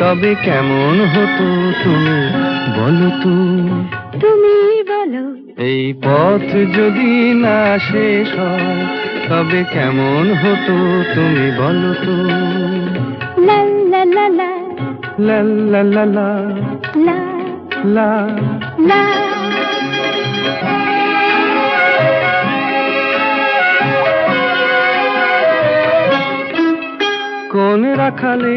তবে কেমন হতো তুমি বলো তো? তুমি বলো। এই পথ যদি না শেষ হয় তবে কেমন হতো তুমি বলো তো? লা লা লা লা। লা লা লা লা। লা লা। লা। কোন রাখালে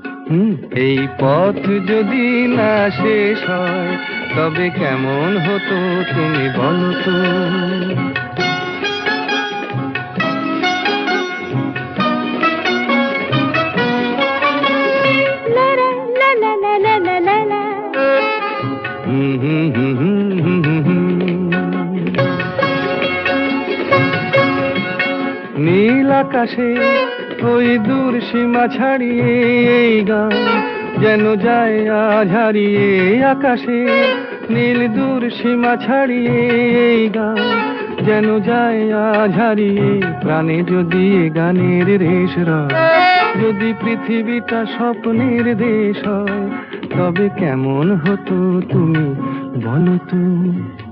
এই পথ যদি না শেষ হয় তবে কেমন হতো তুমি বলো তো? নীল আকাশে ওই দূর সীমা ছাড়িয়ে গান, যেন যায় আজ হারিয়ে আকাশে। নীল দূর সীমা ছাড়িয়ে গান, যেন যায় আজ হারিয়ে। প্রাণে যদি গানের রেশ রয় যদি পৃথিবীটা স্বপ্নের দেশ হয়, তবে কেমন হতো তুমি বলো তো?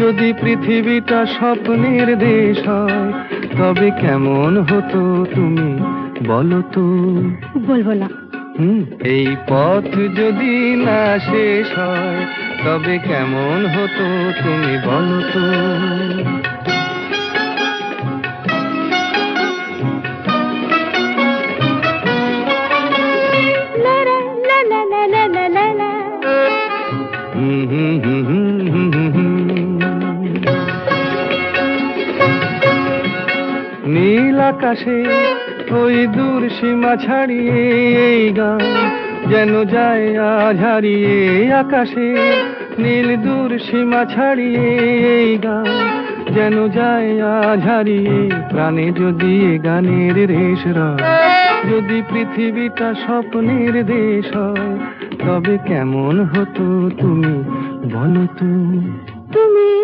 যদি পৃথিবীটা স্বপ্নের দেশ হয় তবে কেমন হতো তুমি বলো তো? বলব না। হুম, এই পথ যদি না শেষ হয় তবে কেমন হতো তুমি বলো তো? আকাশে ওই দূর সীমা ছাড়িয়ে এই গান যেন যায় আজ হারিয়ে আকাশে। নীল দূর সীমা ছাড়িয়ে এই গান যেন যায় আজ হারিয়ে। প্রাণে যদি গানের রেশ যদি পৃথিবীটা স্বপ্নের দেশ তবে কেমন হতো তুমি বলো তো তুমি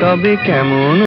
তবে কেমন